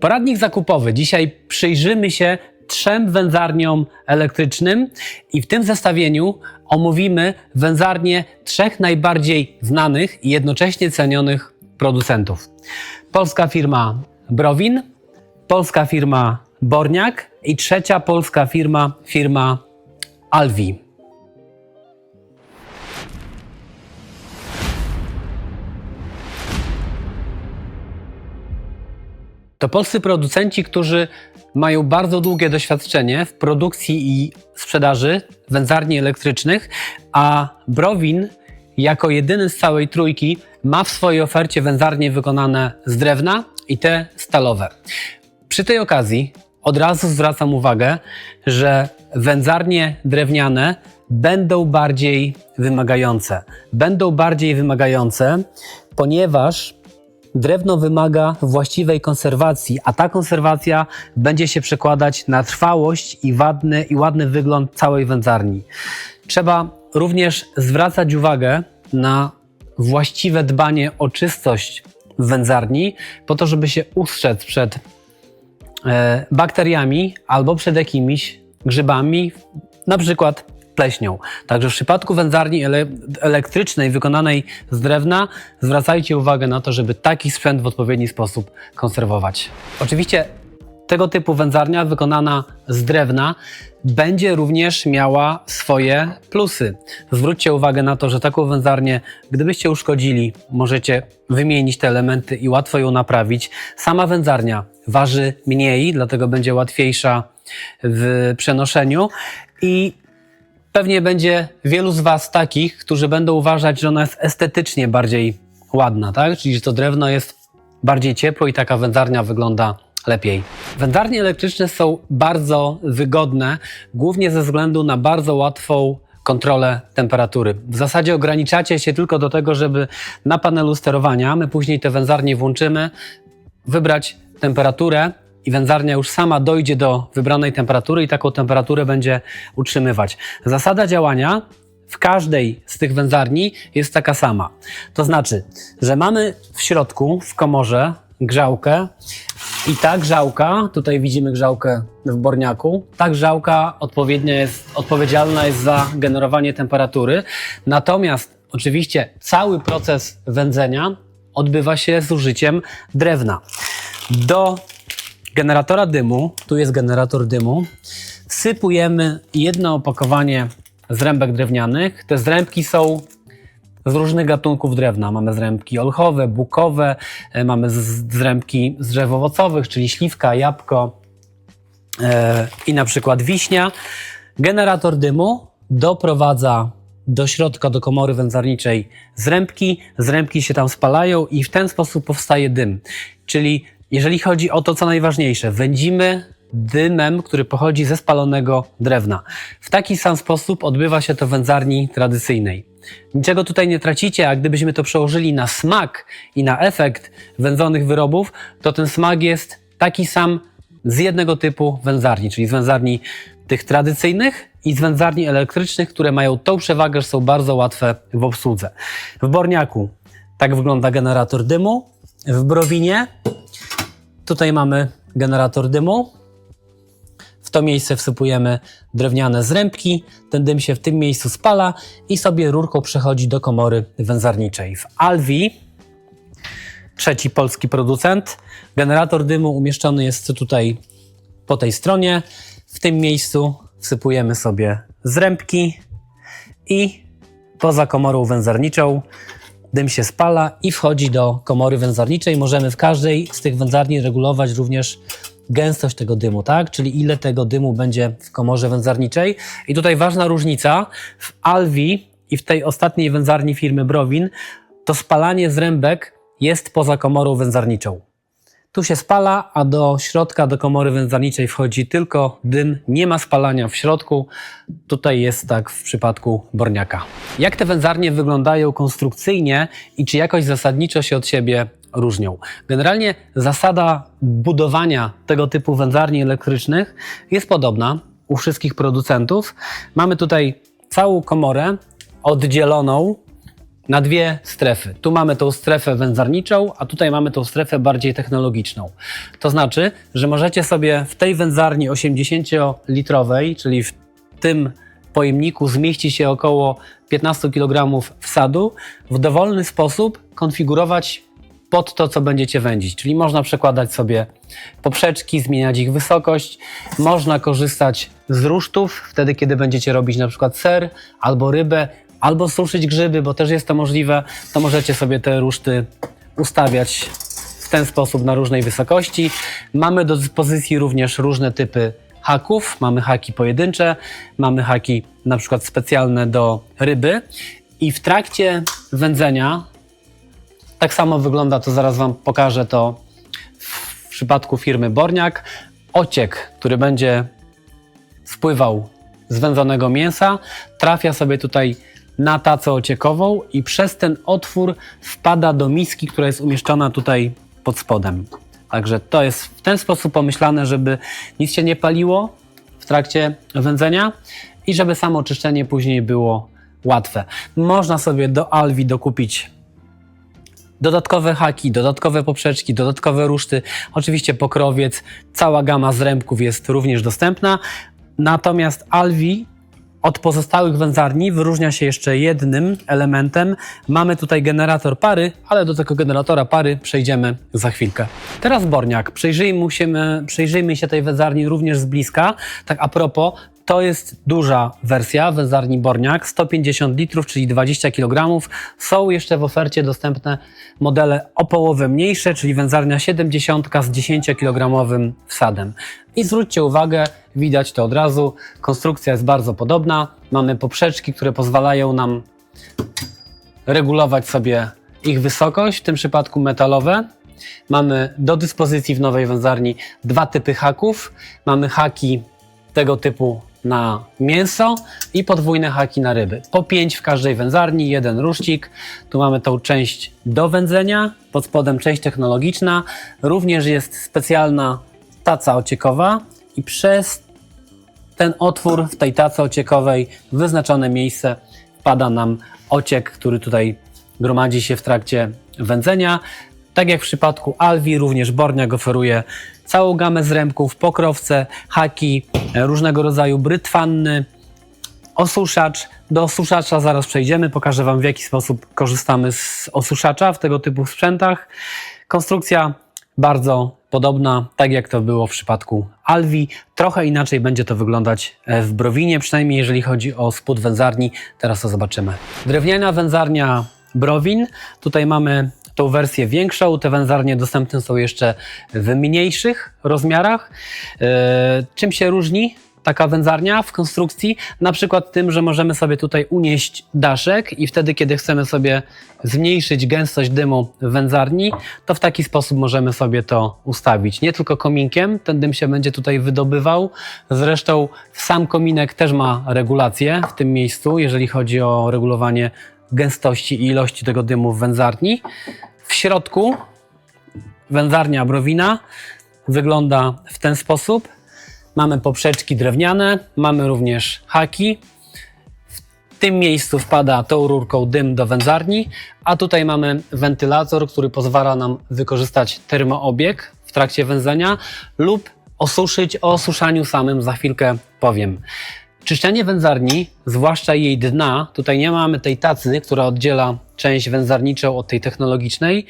Poradnik zakupowy. Dzisiaj przyjrzymy się trzem wędzarniom elektrycznym i w tym zestawieniu omówimy wędzarnie trzech najbardziej znanych i jednocześnie cenionych producentów. Polska firma Browin, polska firma Borniak i trzecia polska firma, firma Alvi. To polscy producenci, którzy mają bardzo długie doświadczenie w produkcji i sprzedaży wędzarni elektrycznych, a Browin jako jedyny z całej trójki ma w swojej ofercie wędzarnie wykonane z drewna i te stalowe. Przy tej okazji od razu zwracam uwagę, że wędzarnie drewniane będą bardziej wymagające. Będą bardziej wymagające, ponieważ Drewno wymaga właściwej konserwacji, a ta konserwacja będzie się przekładać na trwałość i ładny, i ładny wygląd całej wędzarni. Trzeba również zwracać uwagę na właściwe dbanie o czystość wędzarni, po to, żeby się ustrzec przed e, bakteriami albo przed jakimiś grzybami, na przykład pleśnią. Także w przypadku wędzarni ele elektrycznej wykonanej z drewna zwracajcie uwagę na to, żeby taki sprzęt w odpowiedni sposób konserwować. Oczywiście tego typu wędzarnia wykonana z drewna będzie również miała swoje plusy. Zwróćcie uwagę na to, że taką wędzarnię, gdybyście uszkodzili, możecie wymienić te elementy i łatwo ją naprawić. Sama wędzarnia waży mniej, dlatego będzie łatwiejsza w przenoszeniu i Pewnie będzie wielu z Was takich, którzy będą uważać, że ona jest estetycznie bardziej ładna, tak? Czyli że to drewno jest bardziej ciepło i taka wędzarnia wygląda lepiej. Wędzarnie elektryczne są bardzo wygodne, głównie ze względu na bardzo łatwą kontrolę temperatury. W zasadzie ograniczacie się tylko do tego, żeby na panelu sterowania, my później te wędzarnie włączymy, wybrać temperaturę i wędzarnia już sama dojdzie do wybranej temperatury i taką temperaturę będzie utrzymywać. Zasada działania w każdej z tych wędzarni jest taka sama. To znaczy, że mamy w środku, w komorze, grzałkę i ta grzałka, tutaj widzimy grzałkę w borniaku, ta grzałka odpowiednio jest, odpowiedzialna jest za generowanie temperatury. Natomiast oczywiście cały proces wędzenia odbywa się z użyciem drewna. Do generatora dymu, tu jest generator dymu, wsypujemy jedno opakowanie zrębek drewnianych. Te zrębki są z różnych gatunków drewna. Mamy zrębki olchowe, bukowe, e, mamy zrębki z drzew owocowych, czyli śliwka, jabłko e, i na przykład wiśnia. Generator dymu doprowadza do środka, do komory wędzarniczej zrębki. Zrębki się tam spalają i w ten sposób powstaje dym. Czyli jeżeli chodzi o to, co najważniejsze, wędzimy dymem, który pochodzi ze spalonego drewna. W taki sam sposób odbywa się to w wędzarni tradycyjnej. Niczego tutaj nie tracicie, a gdybyśmy to przełożyli na smak i na efekt wędzonych wyrobów, to ten smak jest taki sam z jednego typu wędzarni, czyli z wędzarni tych tradycyjnych i z wędzarni elektrycznych, które mają tą przewagę, że są bardzo łatwe w obsłudze. W Borniaku tak wygląda generator dymu. W Browinie Tutaj mamy generator dymu. W to miejsce wsypujemy drewniane zrębki. Ten dym się w tym miejscu spala i sobie rurką przechodzi do komory wędzarniczej. W Alvi, trzeci polski producent, generator dymu umieszczony jest tutaj po tej stronie. W tym miejscu wsypujemy sobie zrębki i poza komorą wędzarniczą dym się spala i wchodzi do komory wędzarniczej. Możemy w każdej z tych wędzarni regulować również gęstość tego dymu, tak? Czyli ile tego dymu będzie w komorze wędzarniczej. I tutaj ważna różnica w Alvi i w tej ostatniej wędzarni firmy Browin to spalanie zrębek jest poza komorą wędzarniczą. Tu się spala, a do środka, do komory wędzarniczej wchodzi tylko dym. Nie ma spalania w środku. Tutaj jest tak w przypadku Borniaka. Jak te wędzarnie wyglądają konstrukcyjnie i czy jakoś zasadniczo się od siebie różnią? Generalnie zasada budowania tego typu wędzarni elektrycznych jest podobna u wszystkich producentów. Mamy tutaj całą komorę oddzieloną na dwie strefy. Tu mamy tą strefę wędzarniczą, a tutaj mamy tą strefę bardziej technologiczną. To znaczy, że możecie sobie w tej wędzarni 80-litrowej, czyli w tym pojemniku zmieści się około 15 kg wsadu, w dowolny sposób konfigurować pod to, co będziecie wędzić. Czyli można przekładać sobie poprzeczki, zmieniać ich wysokość, można korzystać z rusztów, wtedy kiedy będziecie robić na przykład ser albo rybę, albo suszyć grzyby, bo też jest to możliwe, to możecie sobie te ruszty ustawiać w ten sposób na różnej wysokości. Mamy do dyspozycji również różne typy haków. Mamy haki pojedyncze, mamy haki na przykład specjalne do ryby i w trakcie wędzenia tak samo wygląda to, zaraz Wam pokażę to w przypadku firmy Borniak. Ociek, który będzie spływał z wędzonego mięsa, trafia sobie tutaj na tacę ociekową i przez ten otwór wpada do miski, która jest umieszczona tutaj pod spodem. Także to jest w ten sposób pomyślane, żeby nic się nie paliło w trakcie wędzenia i żeby samo czyszczenie później było łatwe. Można sobie do Alwi dokupić dodatkowe haki, dodatkowe poprzeczki, dodatkowe ruszty, oczywiście pokrowiec, cała gama zrębków jest również dostępna. Natomiast Alwi od pozostałych wędzarni wyróżnia się jeszcze jednym elementem. Mamy tutaj generator pary, ale do tego generatora pary przejdziemy za chwilkę. Teraz Borniak. Przyjrzyjmy przyjrzyjmy się tej wędzarni również z bliska. Tak a propos, to jest duża wersja wędzarni Borniak, 150 litrów, czyli 20 kg. Są jeszcze w ofercie dostępne modele o połowę mniejsze, czyli wędzarnia 70 z 10 kg wsadem. I zwróćcie uwagę, widać to od razu, konstrukcja jest bardzo podobna. Mamy poprzeczki, które pozwalają nam regulować sobie ich wysokość, w tym przypadku metalowe. Mamy do dyspozycji w nowej wędzarni dwa typy haków. Mamy haki tego typu na mięso i podwójne haki na ryby. Po pięć w każdej wędzarni, jeden ruszcik. Tu mamy tą część do wędzenia, pod spodem część technologiczna. Również jest specjalna taca ociekowa i przez ten otwór w tej tacy ociekowej w wyznaczone miejsce wpada nam ociek, który tutaj gromadzi się w trakcie wędzenia. Tak jak w przypadku Alwi, również Borniak oferuje całą gamę zrębków, pokrowce, haki, e, różnego rodzaju brytwanny, osuszacz. Do osuszacza zaraz przejdziemy, pokażę Wam w jaki sposób korzystamy z osuszacza w tego typu sprzętach. Konstrukcja bardzo podobna, tak jak to było w przypadku Alwi. Trochę inaczej będzie to wyglądać e, w Browinie, przynajmniej jeżeli chodzi o spód wędzarni. Teraz to zobaczymy. Drewniana wędzarnia Browin. Tutaj mamy tą wersję większą. Te wędzarnie dostępne są jeszcze w mniejszych rozmiarach. E, czym się różni taka wędzarnia w konstrukcji? Na przykład tym, że możemy sobie tutaj unieść daszek i wtedy, kiedy chcemy sobie zmniejszyć gęstość dymu w wędzarni, to w taki sposób możemy sobie to ustawić. Nie tylko kominkiem, ten dym się będzie tutaj wydobywał. Zresztą sam kominek też ma regulację w tym miejscu, jeżeli chodzi o regulowanie gęstości i ilości tego dymu w wędzarni. W środku wędzarnia browina wygląda w ten sposób. Mamy poprzeczki drewniane, mamy również haki. W tym miejscu wpada tą rurką dym do wędzarni, a tutaj mamy wentylator, który pozwala nam wykorzystać termoobieg w trakcie wędzenia lub osuszyć o osuszaniu samym za chwilkę powiem. Czyszczenie wędzarni, zwłaszcza jej dna, tutaj nie mamy tej tacy, która oddziela część wędzarniczą od tej technologicznej,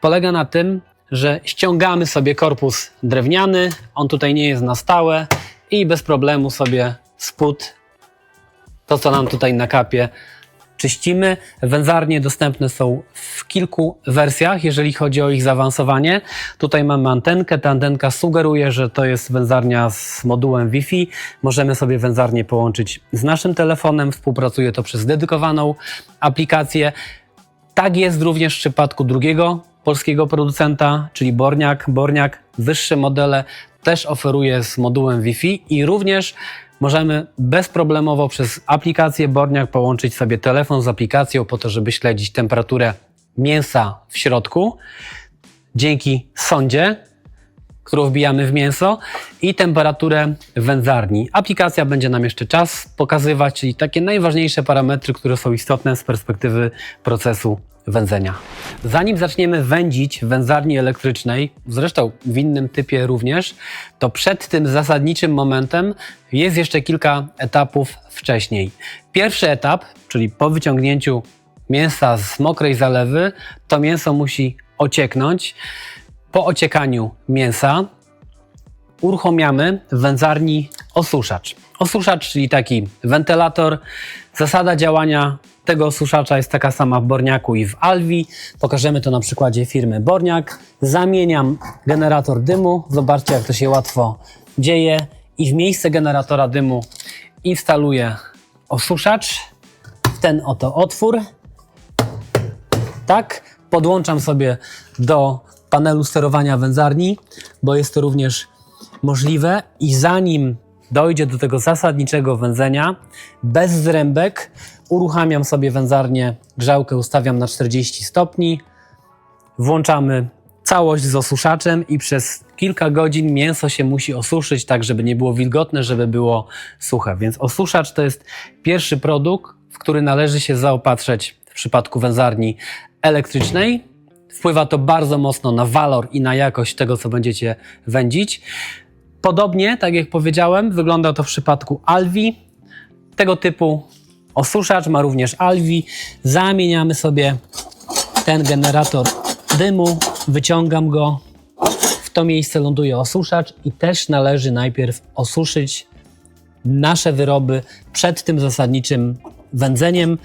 polega na tym, że ściągamy sobie korpus drewniany, on tutaj nie jest na stałe i bez problemu sobie spód, to co nam tutaj na kapie, czyścimy. Wędzarnie dostępne są w kilku wersjach, jeżeli chodzi o ich zaawansowanie. Tutaj mamy antenkę. Ta antenka sugeruje, że to jest wędzarnia z modułem Wi-Fi. Możemy sobie wędzarnię połączyć z naszym telefonem. Współpracuje to przez dedykowaną aplikację. Tak jest również w przypadku drugiego polskiego producenta, czyli Borniak. Borniak, wyższe modele też oferuje z modułem Wi-Fi i również możemy bezproblemowo przez aplikację Borniak połączyć sobie telefon z aplikacją po to, żeby śledzić temperaturę mięsa w środku. Dzięki sondzie, którą wbijamy w mięso i temperaturę wędzarni. Aplikacja będzie nam jeszcze czas pokazywać, czyli takie najważniejsze parametry, które są istotne z perspektywy procesu wędzenia. Zanim zaczniemy wędzić w wędzarni elektrycznej, zresztą w innym typie również, to przed tym zasadniczym momentem jest jeszcze kilka etapów wcześniej. Pierwszy etap, czyli po wyciągnięciu mięsa z mokrej zalewy, to mięso musi ocieknąć. Po ociekaniu mięsa uruchamiamy w wędzarni osuszacz. Osuszacz, czyli taki wentylator. Zasada działania tego osuszacza jest taka sama w Borniaku i w Alwi. Pokażemy to na przykładzie firmy Borniak. Zamieniam generator dymu. Zobaczcie, jak to się łatwo dzieje. I w miejsce generatora dymu instaluję osuszacz w ten oto otwór. Tak, podłączam sobie do panelu sterowania wędzarni, bo jest to również możliwe i zanim dojdzie do tego zasadniczego wędzenia, bez zrębek uruchamiam sobie wędzarnię, grzałkę ustawiam na 40 stopni, włączamy całość z osuszaczem i przez kilka godzin mięso się musi osuszyć tak, żeby nie było wilgotne, żeby było suche. Więc osuszacz to jest pierwszy produkt, w który należy się zaopatrzeć w przypadku wędzarni elektrycznej. Wpływa to bardzo mocno na walor i na jakość tego, co będziecie wędzić. Podobnie, tak jak powiedziałem, wygląda to w przypadku Alvi. Tego typu osuszacz ma również Alvi. Zamieniamy sobie ten generator dymu, wyciągam go. W to miejsce ląduje osuszacz i też należy najpierw osuszyć nasze wyroby przed tym zasadniczym wędzeniem.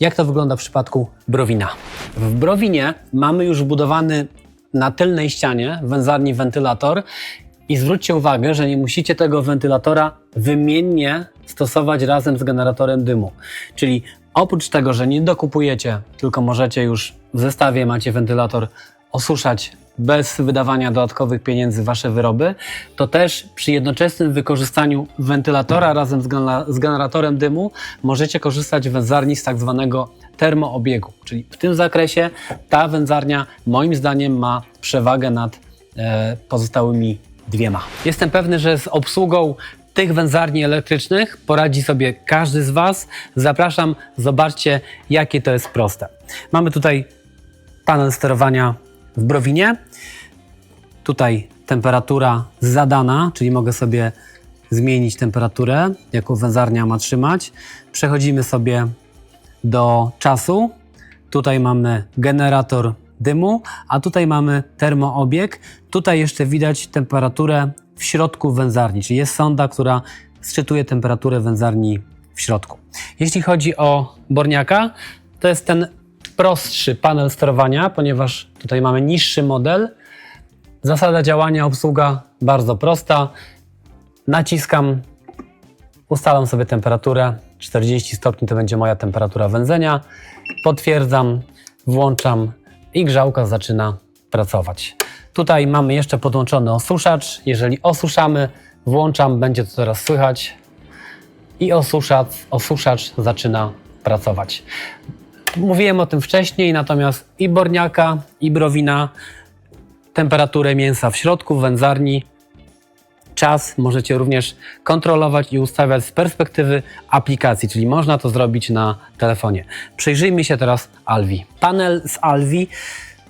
Jak to wygląda w przypadku browina? W browinie mamy już wbudowany na tylnej ścianie wędzarni wentylator i zwróćcie uwagę, że nie musicie tego wentylatora wymiennie stosować razem z generatorem dymu. Czyli oprócz tego, że nie dokupujecie, tylko możecie już w zestawie macie wentylator osuszać bez wydawania dodatkowych pieniędzy wasze wyroby, to też przy jednoczesnym wykorzystaniu wentylatora razem z, genera- z generatorem dymu możecie korzystać wędzarni z tak zwanego termoobiegu. Czyli w tym zakresie ta wędzarnia moim zdaniem ma przewagę nad e, pozostałymi dwiema. Jestem pewny, że z obsługą tych wędzarni elektrycznych poradzi sobie każdy z Was. Zapraszam, zobaczcie, jakie to jest proste. Mamy tutaj panel sterowania w browinie. Tutaj temperatura zadana, czyli mogę sobie zmienić temperaturę, jaką wędzarnia ma trzymać. Przechodzimy sobie do czasu. Tutaj mamy generator dymu, a tutaj mamy termoobieg. Tutaj jeszcze widać temperaturę w środku wędzarni, czyli jest sonda, która sczytuje temperaturę wędzarni w środku. Jeśli chodzi o Borniaka, to jest ten prostszy panel sterowania, ponieważ tutaj mamy niższy model. Zasada działania, obsługa bardzo prosta. Naciskam, ustalam sobie temperaturę. 40 stopni to będzie moja temperatura wędzenia. Potwierdzam, włączam i grzałka zaczyna pracować. Tutaj mamy jeszcze podłączony osuszacz. Jeżeli osuszamy, włączam, będzie to teraz słychać i osuszacz, osuszacz zaczyna pracować. Mówiłem o tym wcześniej, natomiast i borniaka, i browina, temperaturę mięsa w środku, w wędzarni, czas możecie również kontrolować i ustawiać z perspektywy aplikacji, czyli można to zrobić na telefonie. Przyjrzyjmy się teraz Alvi. Panel z Alvi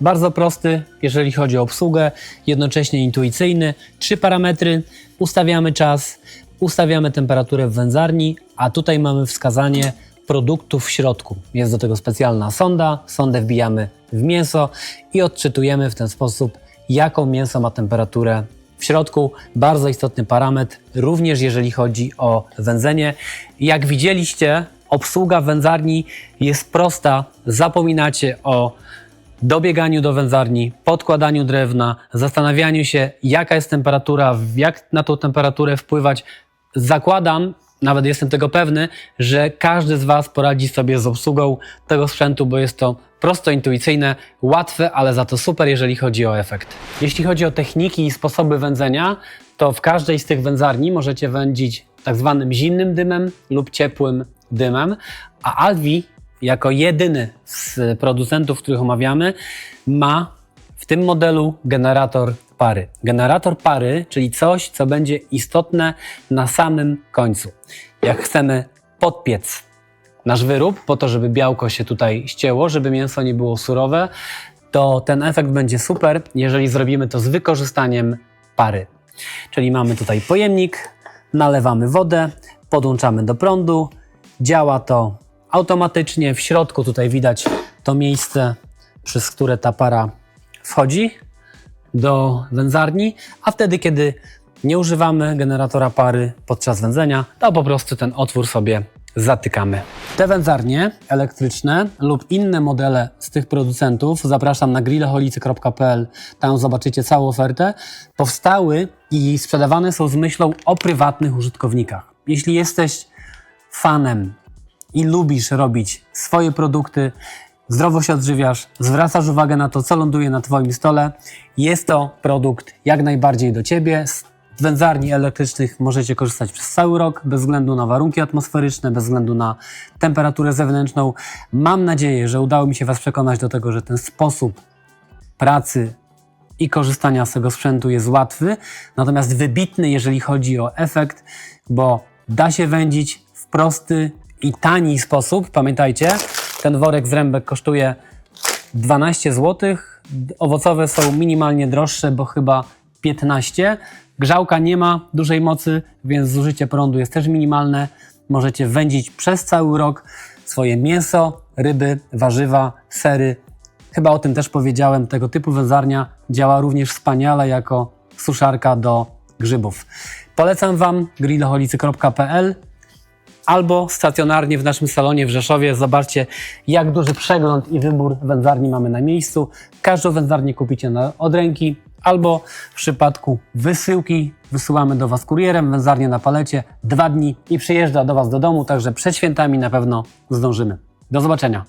bardzo prosty, jeżeli chodzi o obsługę, jednocześnie intuicyjny. Trzy parametry, ustawiamy czas, ustawiamy temperaturę w wędzarni, a tutaj mamy wskazanie produktów w środku. Jest do tego specjalna sonda, sondę wbijamy w mięso i odczytujemy w ten sposób, jaką mięso ma temperaturę w środku. Bardzo istotny parametr, również jeżeli chodzi o wędzenie. Jak widzieliście, obsługa wędzarni jest prosta. Zapominacie o dobieganiu do wędzarni, podkładaniu drewna, zastanawianiu się, jaka jest temperatura, jak na tą temperaturę wpływać. Zakładam, nawet jestem tego pewny, że każdy z Was poradzi sobie z obsługą tego sprzętu, bo jest to prosto intuicyjne, łatwe, ale za to super, jeżeli chodzi o efekt. Jeśli chodzi o techniki i sposoby wędzenia, to w każdej z tych wędzarni możecie wędzić tak zwanym zimnym dymem lub ciepłym dymem, a Alvi jako jedyny z producentów, których omawiamy, ma w tym modelu generator pary. Generator pary, czyli coś, co będzie istotne na samym końcu. Jak chcemy podpiec nasz wyrób, po to, żeby białko się tutaj ścięło, żeby mięso nie było surowe, to ten efekt będzie super, jeżeli zrobimy to z wykorzystaniem pary. Czyli mamy tutaj pojemnik, nalewamy wodę, podłączamy do prądu, działa to automatycznie. W środku tutaj widać to miejsce, przez które ta para wchodzi do wędzarni, a wtedy, kiedy nie używamy generatora pary podczas wędzenia, to po prostu ten otwór sobie zatykamy. Te wędzarnie elektryczne lub inne modele z tych producentów, zapraszam na grillaholicy.pl, tam zobaczycie całą ofertę, powstały i sprzedawane są z myślą o prywatnych użytkownikach. Jeśli jesteś fanem i lubisz robić swoje produkty, zdrowo się odżywiasz, zwracasz uwagę na to, co ląduje na Twoim stole, jest to produkt jak najbardziej do Ciebie. Z wędzarni elektrycznych możecie korzystać przez cały rok, bez względu na warunki atmosferyczne, bez względu na temperaturę zewnętrzną. Mam nadzieję, że udało mi się Was przekonać do tego, że ten sposób pracy i korzystania z tego sprzętu jest łatwy, natomiast wybitny, jeżeli chodzi o efekt, bo da się wędzić w prosty i tani sposób. Pamiętajcie, ten worek z rębek kosztuje 12 zł. Owocowe są minimalnie droższe, bo chyba 15. Grzałka nie ma dużej mocy, więc zużycie prądu jest też minimalne. Możecie wędzić przez cały rok swoje mięso, ryby, warzywa, sery. Chyba o tym też powiedziałem. Tego typu wędzarnia działa również wspaniale jako suszarka do grzybów. Polecam Wam grillaholicy.pl albo stacjonarnie w naszym salonie w Rzeszowie. Zobaczcie, jak duży przegląd i wybór wędzarni mamy na miejscu. Każdą wędzarnię kupicie na, od ręki, albo w przypadku wysyłki wysyłamy do Was kurierem, wędzarnię na palecie, dwa dni i przyjeżdża do Was do domu, także przed świętami na pewno zdążymy. Do zobaczenia.